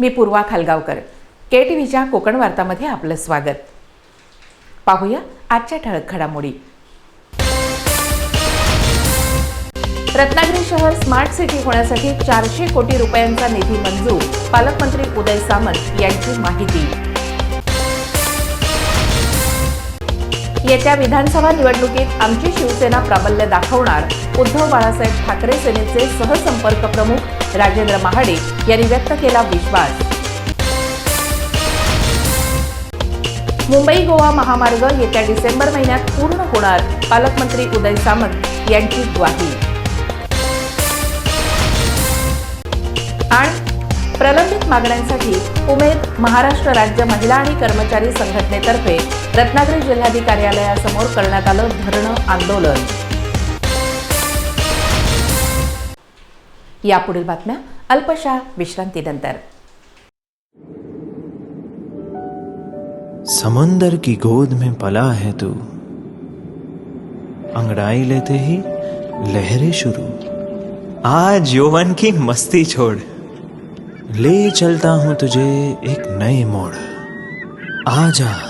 मी पूर्वा खालगावकर. के T व्हीच्या कोकण वार्तामध्ये आपलं स्वागत. पाहूया आजच्या ठळक घडामोडी. रत्नागिरी शहर स्मार्ट सिटी होण्यासाठी चारशे कोटी रुपयांचा निधी मंजूर पालकमंत्री उदय सामंत यांची माहिती. येत्या विधानसभा निवडणुकीत आमची शिवसेना प्राबल्य दाखवणार. उद्धव बाळासाहेब ठाकरे सेनेचे सहसंपर्क प्रमुख राजेंद्र महाडे यांनी व्यक्त केला विश्वास. मुंबई गोवा महामार्ग येत्या डिसेंबर महिन्यात पूर्ण होणार पालकमंत्री उदय सामंत यांची ग्वाही. आणि प्रलंबित मागण्यांसाठी उमेद महाराष्ट्र राज्य महिला आणि कर्मचारी संघटनेतर्फे रत्नागिरी जिल्हाधिकारी कार्यालयासमोर करण्यात आलं धरणं आंदोलन. यापुढील बातम्या अल्पशा विश्रांतीनंतर. समंदर की गोद में पला है तू. अंगड़ाई लेते ही लहरें शुरू. आज यौवन की मस्ती छोड़. ले चलता हूं तुझे एक नए मोड़. आजा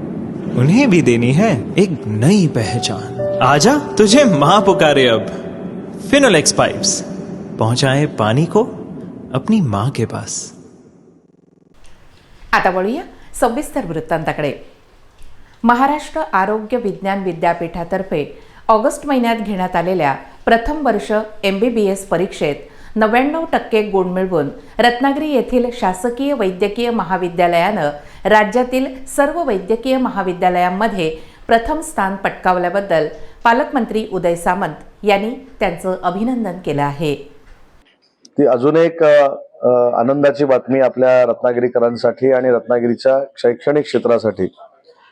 उन्हें भी देनी है एक नई पहचान। आजा तुझे माँ पुकारे अब। फिनोलेक्स पाइप्स पहुंचाए पानी को अपनी मां के पास। आता वळूया सविस्तर वृत्तांताकडे. महाराष्ट्र आरोग्य विज्ञान विद्यापीठातर्फे ऑगस्ट महिन्यात घेण्यात आलेल्या प्रथम वर्ष एम बी बी एस परीक्षेत नव्याण्णव टक्के गुण मिळवून रत्नागिरी येथील शासकीय वैद्यकीय महाविद्यालयानं राज्यातील सर्व वैद्यकीय महाविद्यालयांमध्ये प्रथम स्थान पटकावल्याबद्दल पालकमंत्री उदय सामंत यांनी त्यांचं अभिनंदन केलं आहे. ती अजून एक आनंदाची बातमी आपल्या रत्नागिरीकरांसाठी आणि रत्नागिरीच्या शैक्षणिक क्षेत्रासाठी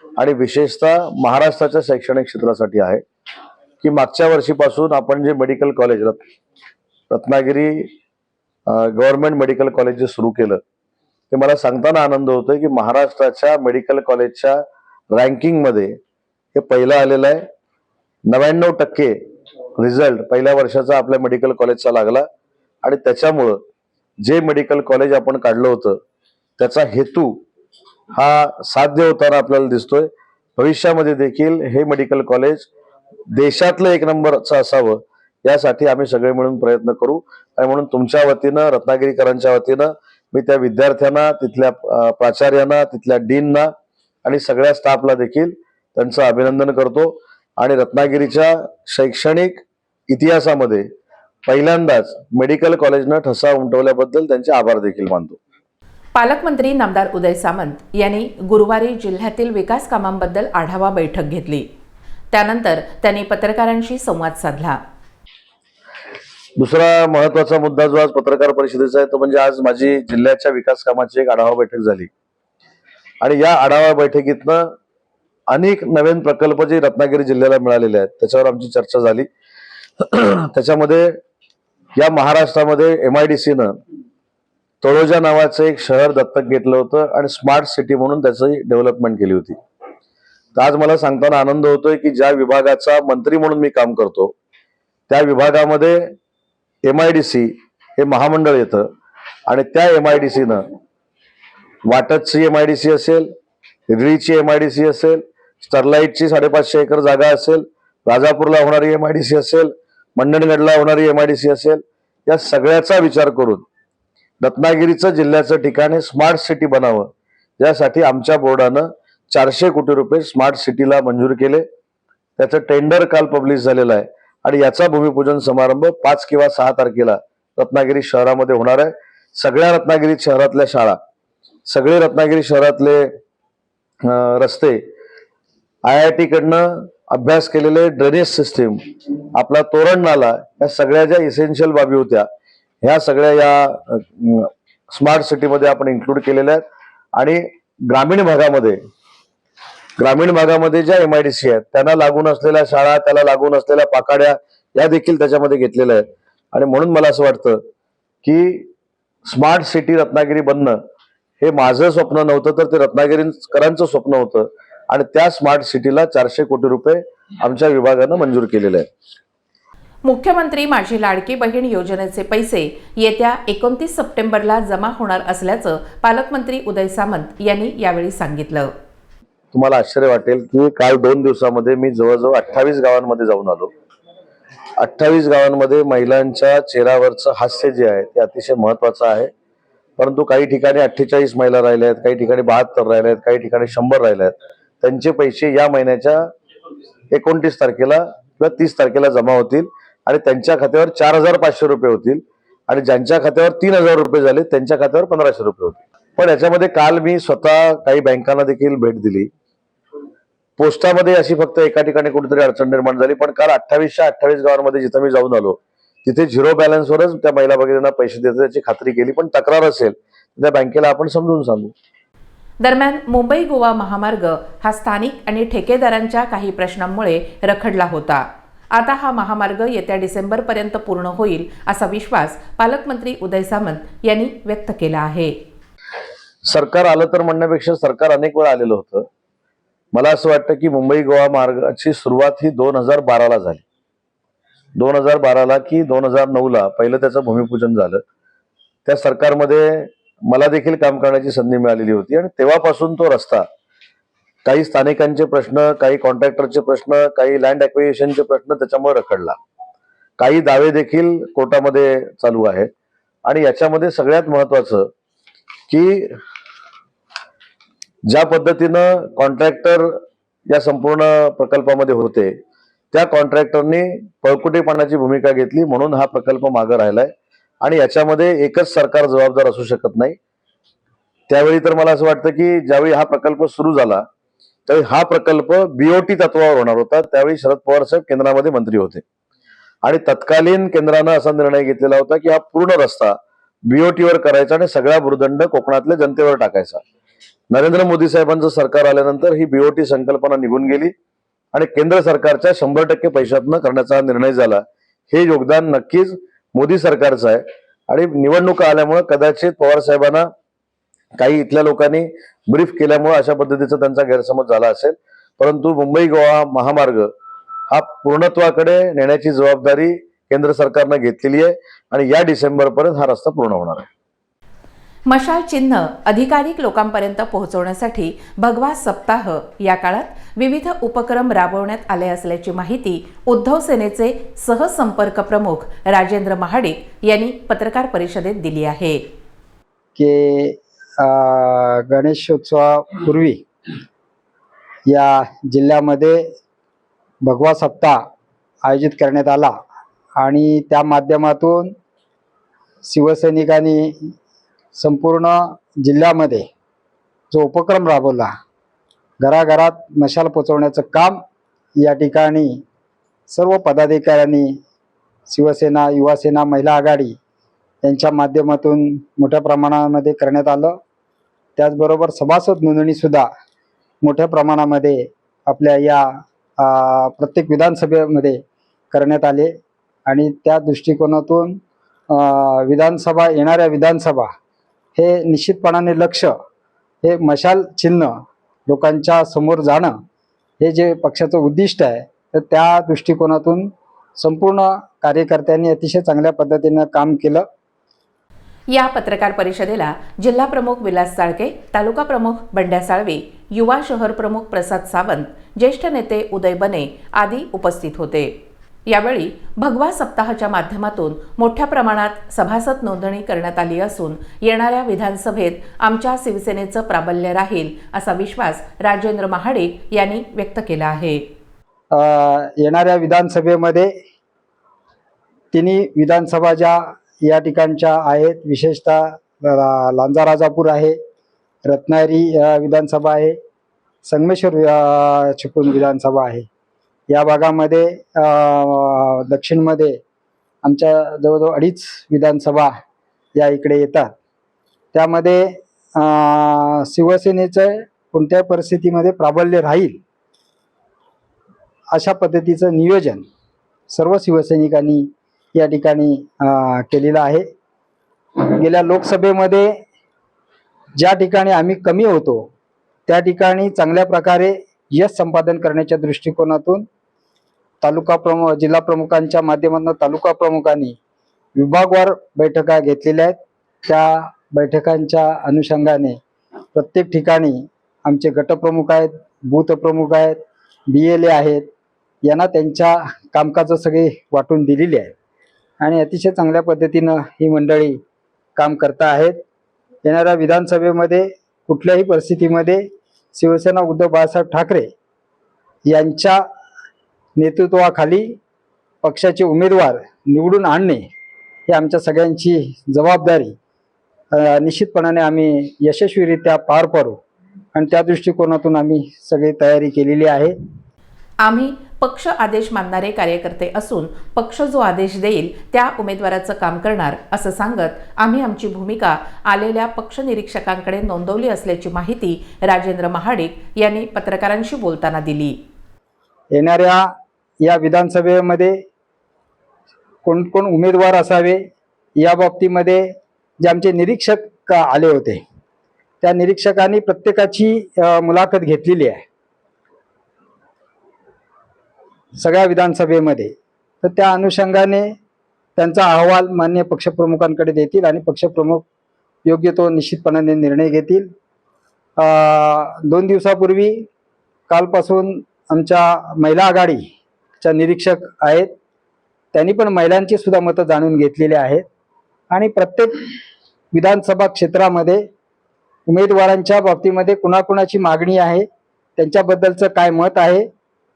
आणि विशेषतः महाराष्ट्राच्या शैक्षणिक क्षेत्रासाठी आहे की मागच्या वर्षीपासून आपण जे medical college Ratnagiri government medical college जे सुरू केलं ते मला सांगताना आनंद होतोय की महाराष्ट्राच्या मेडिकल कॉलेजच्या रँकिंगमध्ये हे पहिलं आलेलं आहे. नव्याण्णव टक्के रिझल्ट पहिल्या वर्षाचा आपल्या मेडिकल कॉलेजचा लागला आणि त्याच्यामुळं जे मेडिकल कॉलेज आपण काढलं होतं त्याचा हेतू हा साध्य होताना आपल्याला दिसतोय. भविष्यामध्ये देखील हे मेडिकल कॉलेज देशातलं एक नंबरचं असावं यासाठी आम्ही सगळे मिळून प्रयत्न करू. आणि म्हणून तुमच्या वतीनं रत्नागिरीकरांच्या वतीनं मी त्या विद्यार्थ्यांना तिथल्या प्राचार्यांना तिथल्या डीनना आणि सगळ्या स्टाफला देखील त्यांचं अभिनंदन करतो. आणि रत्नागिरीच्या शैक्षणिक इतिहासामध्ये पहिल्यांदाच मेडिकल कॉलेजनं ठसा उमटवल्याबद्दल त्यांचे आभार देखील मानतो. पालकमंत्री नामदार उदय सामंत यांनी गुरुवारी जिल्ह्यातील विकास कामांबद्दल आढावा बैठक घेतली. त्यानंतर त्यांनी पत्रकारांशी संवाद साधला. दुसरा महत्त्वाचा मुद्दा जो आज पत्रकार परिषदेचा आहे तो म्हणजे आज माझी जिल्ह्याच्या विकास कामाची एक आढावा बैठक झाली. आणि या आढावा बैठकीतनं अनेक नवीन प्रकल्प जे रत्नागिरी जिल्ह्याला मिळालेले आहेत त्याच्यावर आमची चर्चा झाली. त्याच्यामध्ये या महाराष्ट्रामध्ये एम आय डी सीनं तळोजा नावाचं एक शहर दत्तक घेतलं होतं आणि स्मार्ट सिटी म्हणून त्याची डेव्हलपमेंट केली होती. तर आज मला सांगताना आनंद होतोय की ज्या विभागाचा मंत्री म्हणून मी काम करतो त्या विभागामध्ये एम आय डी सी हे महामंडळ येतं आणि त्या एम आय डी सीनं वाटतची एम आय डी सी असेल हिरळीची एम आय डी सी असेल स्टरलाईटची साडेपाचशे एकर जागा असेल राजापूरला होणारी एम आय डी सी असेल मंडणगडला होणारी एम आय डी सी असेल या सगळ्याचा विचार करून रत्नागिरीचं जिल्ह्याचं ठिकाण हे स्मार्ट सिटी बनावं. यासाठी आमच्या बोर्डानं चारशे कोटी रुपये स्मार्ट सिटीला मंजूर केले. त्याचं टेंडर काल पब्लिश झालेलं आहे. आणि याचा भूमिपूजन समारंभ पाच किंवा सहा तारखेला रत्नागिरी शहरामध्ये होणार आहे. सगळ्या रत्नागिरी शहरातल्या शाळा सगळे रत्नागिरी शहरातले रस्ते आय आय टीकडनं अभ्यास केलेले ड्रेनेज सिस्टीम आपला तोरण नाला या सगळ्या ज्या इसेन्शियल बाबी होत्या ह्या सगळ्या या स्मार्ट सिटीमध्ये आपण इन्क्लूड केलेल्या आहेत. आणि ग्रामीण भागामध्ये ग्रामीण भागामध्ये ज्या एम आय डी सी आहेत त्यांना लागून असलेल्या शाळा त्याला लागून असलेल्या पाकाड्या या देखील त्याच्यामध्ये घेतलेल्या आहेत. आणि म्हणून मला असं वाटतं की स्मार्ट सिटी रत्नागिरी बनणं हे माझं स्वप्न नव्हतं तर ते रत्नागिरीकरांचं स्वप्न होतं. आणि त्या स्मार्ट सिटीला चारशे कोटी रुपये आमच्या विभागानं मंजूर केलेले आहे मुख्यमंत्री माझी लाडकी बहीण योजनेचे पैसे येत्या एकोणतीस सप्टेंबरला जमा होणार असल्याचं पालकमंत्री उदय सामंत यांनी यावेळी सांगितलं. तुम्हाला आश्चर्य वाटेल की काल दोन दिवसामध्ये मी जवळजवळ अठ्ठावीस गावांमध्ये जाऊन आलो. अठ्ठावीस गावांमध्ये महिलांच्या चेहऱ्यावरचं हास्य जे आहे ते अतिशय महत्वाचं आहे. परंतु काही ठिकाणी अठ्ठेचाळीस महिला राहिल्या आहेत काही ठिकाणी बहात्तर राहिल्या आहेत काही ठिकाणी शंभर राहिल्या आहेत. त्यांचे पैसे या महिन्याच्या एकोणतीस तारखेला किंवा तीस तारखेला जमा होतील आणि त्यांच्या खात्यावर चार हजार पाचशे रुपये होतील आणि ज्यांच्या खात्यावर तीन हजार रुपये झाले त्यांच्या खात्यावर पंधराशे रुपये होतील. पण याच्यामध्ये काल मी स्वतः काही बँकांना देखील भेट दिली. पोस्टामध्ये अशी फक्त एका ठिकाणी कुठेतरी अडचण निर्माण झाली पण काल अठ्ठावीसशे अठ्ठावीस गावांमध्ये जिथं मी जाऊन आलो तिथे झिरो बॅलन्सवरच त्या महिला भगिनींना पैसे देतात याची खात्री केली पण तक्रार असेल तर त्या बँकेला आपण समजून सांगू. दरम्यान मुंबई गोवा महामार्ग हा स्थानिक आणि ठेकेदारांच्या काही प्रश्नांमुळे रखडला होता. आता हा महामार्ग येत्या डिसेंबरपर्यंत पूर्ण होईल असा विश्वास पालकमंत्री उदय सामंत यांनी व्यक्त केला आहे. सरकार आलं तर म्हणण्यापेक्षा सरकार अनेक वेळा आलेलं होतं. मला असं वाटतं की मुंबई गोवा मार्गाची सुरुवात ही दोन हजार बाराला झाली. दोन हजार बाराला की दोन हजार नऊला पहिलं त्याचं भूमिपूजन झालं. त्या सरकारमध्ये मला देखील काम करण्याची संधी मिळालेली होती आणि तेव्हापासून तो रस्ता काही स्थानिकांचे प्रश्न काही कॉन्ट्रॅक्टरचे प्रश्न काही लँड ॲक्विजिशनचे प्रश्न त्याच्यामुळे रखडला. काही दावे देखील कोर्टामध्ये चालू आहेत. आणि याच्यामध्ये सगळ्यात महत्वाचं की ज्या पद्धतीनं कॉन्ट्रॅक्टर या संपूर्ण प्रकल्पामध्ये होते त्या कॉन्ट्रॅक्टरनी पळकुटेपणाची भूमिका घेतली म्हणून हा प्रकल्प मागे राहिलाय. आणि याच्यामध्ये एकच सरकार जबाबदार असू शकत नाही. त्यावेळी तर मला असं वाटतं की ज्यावेळी हा प्रकल्प सुरू झाला त्यावेळी हा प्रकल्प बीओटी तत्वावर होणार होता. त्यावेळी शरद पवार साहेब केंद्रामध्ये मंत्री होते. आणि तत्कालीन केंद्रानं असा निर्णय घेतलेला होता की हा पूर्ण रस्ता बीओटीवर करायचा आणि सगळा भूर्दंड कोकणातल्या जनतेवर टाकायचा. नरेंद्र मोदी साहेबांचं सरकार आल्यानंतर ही बीओटी संकल्पना निघून गेली आणि केंद्र सरकारच्या शंभर टक्के पैशातनं करण्याचा निर्णय झाला. हे योगदान नक्कीच मोदी सरकारचं आहे. आणि निवडणुका आल्यामुळे कदाचित पवार साहेबांना काही इथल्या लोकांनी ब्रीफ केल्यामुळे अशा पद्धतीचा त्यांचा गैरसमज झाला असेल. परंतु मुंबई गोवा महामार्ग हा पूर्णत्वाकडे नेण्याची जबाबदारी केंद्र सरकारनं घेतलेली आहे आणि या डिसेंबर पर्यंत हा रस्ता पूर्ण होणार आहे. मशाल चिन्ह अधिकाधिक लोकांपर्यंत पोहोचवण्यासाठी भगवा सप्ताह या काळात विविध उपक्रम राबवण्यात आले असल्याची माहिती उद्धव सेनेचे सहसंपर्क प्रमुख राजेंद्र महाडिक यांनी पत्रकार परिषदेत दिली आहे. की अ, गणेशोत्सवापूर्वी या जिल्ह्यामध्ये भगवा सप्ताह आयोजित करण्यात आला. आणि त्या माध्यमातून शिवसैनिकांनी संपूर्ण जिल्ह्यामध्ये जो उपक्रम राबवला घराघरात मशाल पोचवण्याचं काम या ठिकाणी सर्व पदाधिकाऱ्यांनी शिवसेना युवासेना महिला आघाडी यांच्या माध्यमातून मोठ्या प्रमाणामध्ये करण्यात आलं. त्याचबरोबर सभासद नोंदणीसुद्धा मोठ्या प्रमाणामध्ये आपल्या या प्रत्येक विधानसभेमध्ये करण्यात आले. आणि त्या दृष्टिकोनातून विधानसभा येणाऱ्या विधानसभा हे निश्चितपणाने लक्ष हे मशाल चिन्ह लोकांच्या समोर जाणं हे जे पक्षाचं उद्दिष्ट आहे तर त्या दृष्टिकोनातून संपूर्ण कार्यकर्त्यांनी अतिशय चांगल्या पद्धतीनं काम केलं. या पत्रकार परिषदेला जिल्हा प्रमुख विलास साळके तालुका प्रमुख बंड्या साळवे युवा शहर प्रमुख प्रसाद सावंत ज्येष्ठ नेते उदय बने आदी उपस्थित होते. यावेळी भगवा सप्ताहाच्या माध्यमातून मोठ्या प्रमाणात सभासद नोंदणी करण्यात आली असून येणाऱ्या विधानसभेत आमच्या शिवसेनेचं प्राबल्य राहील असा विश्वास राजेंद्र महाडिक यांनी व्यक्त केला आहे. येणाऱ्या विधानसभेमध्ये तिन्ही विधानसभा ज्या या ठिकाणच्या आहेत विशेषतः लांजा राजापूर आहे रत्नागिरी विधानसभा आहे संगमेश्वर चिपळूण विधानसभा आहे. या भागामध्ये दक्षिणमध्ये आमच्या जवळजवळ अडीच विधानसभा या इकडे येतात. त्यामध्ये शिवसेनेचं कोणत्या परिस्थितीमध्ये प्राबल्य राहील अशा पद्धतीचं नियोजन सर्व शिवसैनिकांनी या ठिकाणी केलेलं आहे. गेल्या लोकसभेमध्ये ज्या ठिकाणी आम्ही कमी होतो त्या ठिकाणी चांगल्या प्रकारे यश संपादन करण्याच्या दृष्टिकोनातून तालुका प्रमुख जिल्हा प्रमुखांच्या माध्यमातून तालुका प्रमुखांनी विभागवार बैठका घेतलेल्या आहेत. त्या बैठकांच्या अनुषंगाने प्रत्येक ठिकाणी आमचे गटप्रमुख आहेत बूथ प्रमुख आहेत बी एल ए आहेत यांना त्यांच्या कामकाजं सगळे वाटून दिलेली आहे आणि अतिशय चांगल्या पद्धतीनं ही मंडळी काम करता आहेत. येणाऱ्या विधानसभेमध्ये कुठल्याही परिस्थितीमध्ये शिवसेना उद्धव बाळासाहेब ठाकरे यांच्या नेतृत्वाखाली पक्षाचे उमेदवार निवडून आणणे ही आमच्या सगळ्यांची जबाबदारी. निश्चितपणाने आम्ही यशस्वीरित्या पार पाडू आणि त्या दृष्टिकोनातून आम्ही सगळी तयारी केलेली आहे. आम्ही पक्ष आदेश मानणारे कार्यकर्ते असून पक्ष जो आदेश देईल त्या उमेदवाराचं काम करणार असं सांगत आम्ही आमची भूमिका आलेल्या पक्ष निरीक्षकांकडे नोंदवली असल्याची माहिती राजेंद्र महाडिक यांनी पत्रकारांशी बोलताना दिली. येणाऱ्या या विधानसभेमध्ये कोणकोण उमेदवार असावे या बाबतीमध्ये जे आमचे निरीक्षक आले होते त्या निरीक्षकांनी प्रत्येकाची मुलाखत घेतलेली आहे. सगळ्या विधानसभेमध्ये. तर त्या अनुषंगाने त्यांचा अहवाल मान्य पक्षप्रमुखांकडे देतील आणि पक्षप्रमुख योग्य तो निश्चितपणाने निर्णय घेतील. दोन दिवसापूर्वी कालपासून आमच्या महिला आघाडी च्या निरीक्षक आहेत. त्यांनी पण महिलांची सुद्धा मतं जाणून घेतलेली आहेत. आणि प्रत्येक विधानसभा क्षेत्रामध्ये उमेदवारांच्या बाबतीमध्ये कुणाकुणाची मागणी आहे त्यांच्याबद्दलचं काय मत आहे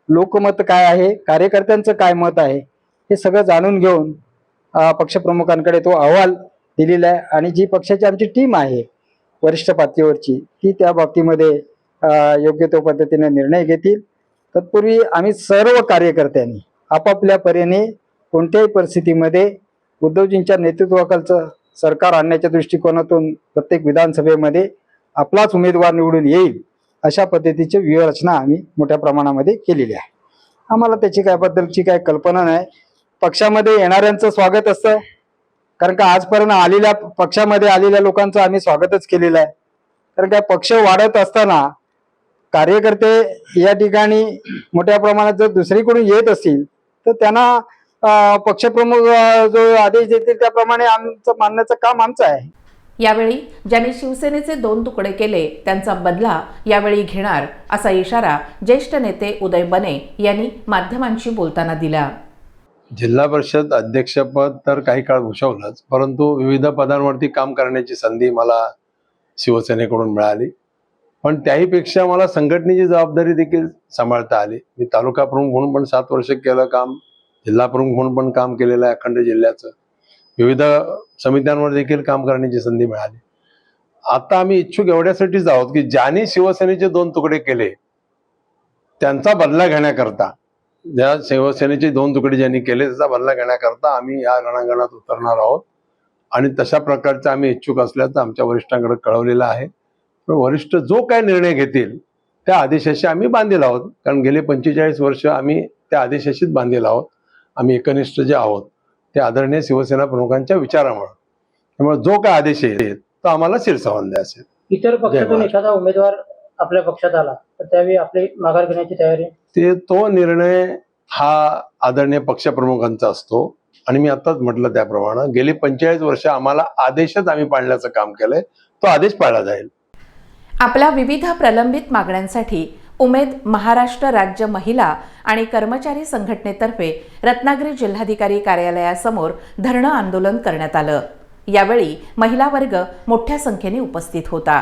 लोकमत काय आहे कार्यकर्त्यांचं काय मत आहे हे सगळं जाणून घेऊन पक्षप्रमुखांकडे तो अहवाल दिलेला आहे. आणि जी पक्षाची आमची टीम आहे वरिष्ठ पातळीवरची ती त्या बाबतीमध्ये योग्य तो पद्धतीने निर्णय घेतील. तत्पूर्वी आम्ही सर्व कार्यकर्त्यांनी आपापल्या परीने कोणत्याही परिस्थितीमध्ये उद्धवजींच्या नेतृत्वाखालचं सरकार आणण्याच्या दृष्टिकोनातून प्रत्येक विधानसभेमध्ये आपलाच उमेदवार निवडून येईल अशा पद्धतीची व्यूहरचना आम्ही मोठ्या प्रमाणामध्ये केलेली आहे. आम्हाला त्याची काय बद्दलची काय कल्पना नाही. पक्षामध्ये येणाऱ्यांचं स्वागत असतं. कारण का आजपर्यंत आलेल्या पक्षामध्ये आलेल्या लोकांचं आम्ही स्वागतच केलेलं आहे. कारण काय पक्ष वाढत असताना कार्यकर्ते या ठिकाणी मोठ्या प्रमाणात जर दुसरीकडून येत असतील तर त्यांना पक्षप्रमुख जो आदेश देतील त्याप्रमाणे आमचं मानण्याचं काम आमचं आहे. यावेळी ज्यांनी शिवसेनेचे दोन तुकडे केले त्यांचा बदला यावेळी घेणार असा इशारा ज्येष्ठ नेते उदय बने यांनी माध्यमांशी बोलताना दिला. जिल्हा परिषद अध्यक्षपद तर काही काळ भूषवलंच परंतु विविध पदांवरती काम करण्याची संधी मला शिवसेनेकडून मिळाली. पण त्याहीपेक्षा मला संघटनेची जबाबदारी देखील सांभाळता आली. मी तालुका प्रमुख म्हणून पण सात वर्ष केलं काम जिल्हा प्रमुख म्हणून पण काम केलेलं आहे अखंड जिल्ह्याचं. विविध समित्यांवर देखील काम करण्याची संधी मिळाली. आता आम्ही इच्छुक एवढ्यासाठीच आहोत की ज्यांनी शिवसेनेचे दोन तुकडे केले त्यांचा बदला घेण्याकरता ज्या शिवसेनेचे दोन तुकडे ज्यांनी केले त्याचा बदला घेण्याकरता आम्ही या रणांगणात उतरणार आहोत. आणि तशा प्रकारचं आम्ही इच्छुक असल्याचं आमच्या वरिष्ठांकडे कळवलेलं आहे. वरिष्ठ जो काय निर्णय घेतील त्या आदेशाशी आम्ही बांधील आहोत. कारण गेले पंचेचाळीस वर्ष आम्ही त्या आदेशाशीच बांधील आहोत. आम्ही एकनिष्ठ जे आहोत ते आदरणीय शिवसेना प्रमुखांच्या विचारामुळे. त्यामुळे जो काय आदेश येईल तो आम्हाला शिरसावंदे असेल इतर पक्षातून. एखादा उमेदवार आपल्या पक्षात आला तर त्यावेळी आपली माघार घेण्याची तयारी? ते तो निर्णय हा आदरणीय पक्षप्रमुखांचा असतो. आणि मी आताच म्हटलं त्याप्रमाणे गेली पंचेचाळीस वर्ष आम्हाला आदेशच आम्ही पाळण्याचं काम केलंय. तो आदेश पाळला जाईल. आपल्या विविध प्रलंबित मागण्यांसाठी उमेद महाराष्ट्र राज्य महिला आणि कर्मचारी संघटनेतर्फे रत्नागिरी जिल्हाधिकारी कार्यालयासमोर धरणं आंदोलन करण्यात आलं. यावेळी महिला वर्ग मोठ्या संख्येने उपस्थित होता.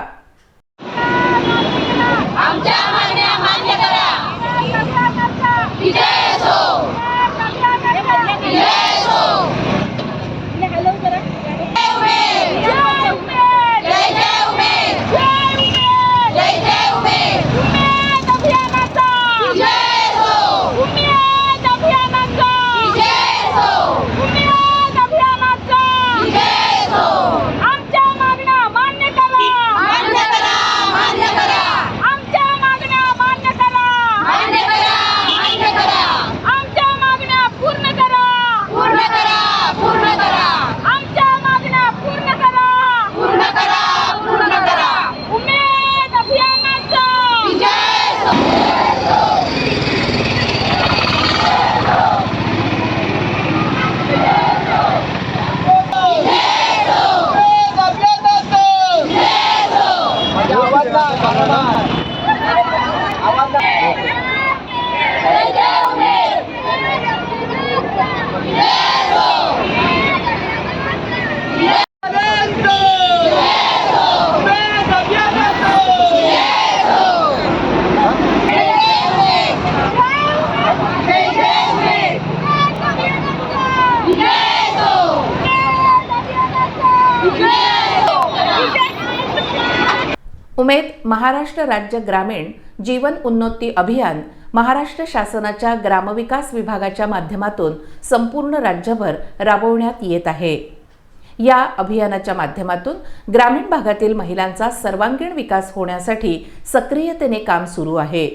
महाराष्ट्र राज्य ग्रामीण जीवन उन्नती अभियान महाराष्ट्र शासनाच्या ग्रामविकास विभागाच्या माध्यमातून संपूर्ण राज्यभर राबवण्यात येत आहे. या अभियानाच्या माध्यमातून ग्रामीण भागातील महिलांचा सर्वांगीण विकास होण्यासाठी सक्रियतेने काम सुरू आहे.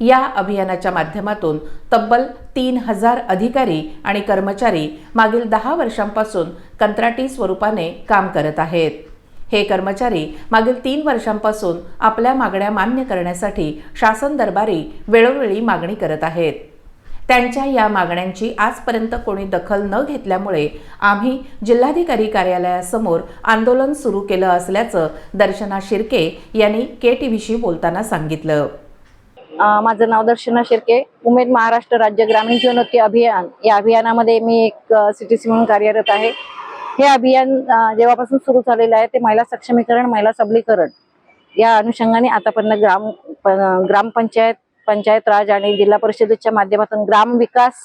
या अभियानाच्या माध्यमातून तब्बल तीन हजार अधिकारी आणि कर्मचारी मागील दहा वर्षांपासून कंत्राटी स्वरूपाने काम करत आहेत. हे कर्मचारी मागील तीन वर्षांपासून आपल्या मागण्या मान्य करण्यासाठी शासन दरबारी वेळोवेळी मागणी करत आहेत. त्यांच्या या मागण्यांची आजपर्यंत कोणी दखल न घेतल्यामुळे आम्ही जिल्हाधिकारी कार्यालयासमोर आंदोलन सुरू केलं असल्याचं दर्शना शिर्के यांनी के टी व्हीशी बोलताना सांगितलं. माझं नाव दर्शना शिर्के. उमेद महाराष्ट्र राज्य ग्रामीण जीवनोत्ती अभियान या अभियानामध्ये मी एक सी टी सी म्हणून कार्यरत आहे. हे अभियान जेव्हापासून सुरू झालेलं आहे ते महिला सक्षमीकरण महिला सबलीकरण. या अनुषंगाने आतापर्यंत ग्राम प- ग्रामपंचायत पंचायत राज आणि जिल्हा परिषदेच्या माध्यमातून ग्राम विकास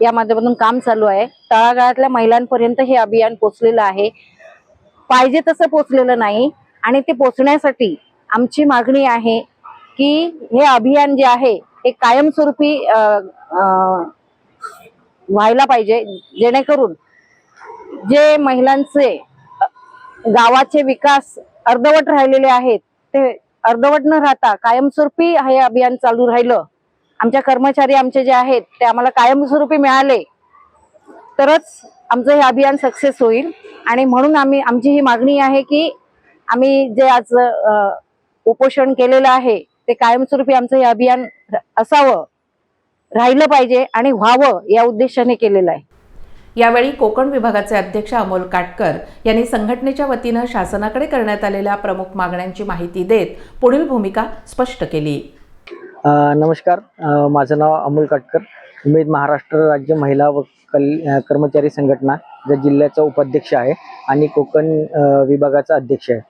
या माध्यमातून काम चालू आहे. तळागाळातल्या महिलांपर्यंत हे अभियान पोचलेलं आहे. पाहिजे तसं पोचलेलं नाही आणि ते पोचण्यासाठी आमची मागणी आहे की हे अभियान जे आहे हे कायमस्वरूपी व्हायला पाहिजे जेणेकरून जे महिलांचे गावाचे विकास अर्धवट राहिलेले आहेत ते अर्धवट न राहता कायमस्वरूपी हे अभियान चालू राहिलं. आमच्या कर्मचारी आमचे जे आहेत ते आम्हाला कायमस्वरूपी मिळाले. तरच आमचं हे अभियान सक्सेस होईल. आणि म्हणून आम्ही आमची ही मागणी आहे की आम्ही जे आज उपोषण केलेलं आहे ते कायमस्वरूपी आमचं हे अभियान असावं राहिलं पाहिजे आणि व्हावं या उद्देशाने केलेलं आहे. यावेळी कोकण विभागाचे अध्यक्ष अमोल काटकर यांनी संघटनेच्या वतीनं शासनाकडे करण्यात आलेल्या प्रमुख मागण्यांची माहिती देत पुढील भूमिका स्पष्ट केली. नमस्कार. माझं नाव अमोल काटकर. उमेद महाराष्ट्र राज्य महिला व कल कर्मचारी संघटना या जिल्ह्याचा उपाध्यक्ष आहे आणि कोकण विभागाचा अध्यक्ष आहे.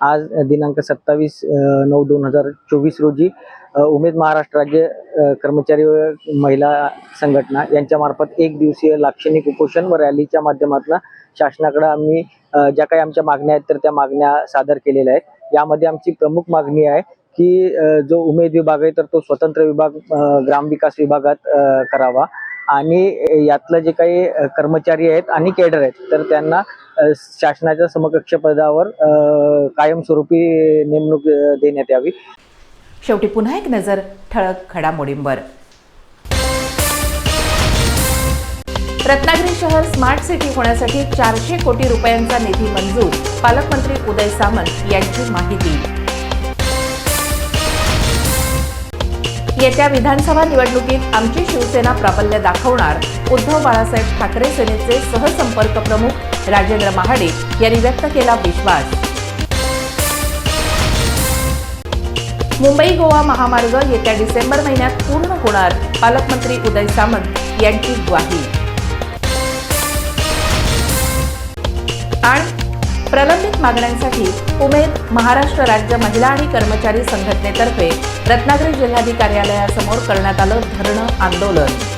आज दिनांक सत्तावीस नऊ दोन हजार चोवीस रोजी उमेद महाराष्ट्र राज्य कर्मचारी व महिला संघटना यांच्यामार्फत एक दिवसीय लाक्षणिक उपोषण व रॅलीच्या माध्यमातून शासनाकडे आम्ही ज्या काही आमच्या मागण्या आहेत तर त्या मागण्या सादर केलेल्या आहेत. यामध्ये आमची प्रमुख मागणी आहे की जो उमेद विभाग आहे तर तो स्वतंत्र विभाग ग्रामविकास विभागात करावा. आणि यातलं जे काही कर्मचारी आहेत आणि केडर आहेत तर त्यांना शासनाच्या समकक्ष पदावर कायमस्वरूपी नेमणूक देण्यात यावी. शेवटी पुन्हा एक नजर ठळक घडामोडींवर. रत्नागिरी शहर स्मार्ट सिटी होण्यासाठी चारशे कोटी रुपयांचा निधी मंजूर पालकमंत्री उदय सामंत यांची माहिती. येत्या विधानसभा निवडणुकीत आमची शिवसेना प्राबल्य दाखवणार उद्धव बाळासाहेब ठाकरे सेनेचे सहसंपर्क प्रमुख राजेंद्र महाडे यांनी व्यक्त केला विश्वास. मुंबई गोवा महामार्ग येत्या डिसेंबर महिन्यात पूर्ण होणार पालकमंत्री उदय सामंत यांची ग्वाही. आणि प्रलंबित मागण्यांसाठी उमेद महाराष्ट्र राज्य महिला आणि कर्मचारी संघटनेतर्फे रत्नागिरी जिल्हाधिकारी कार्यालयासमोर करण्यात आलं धरणं आंदोलन.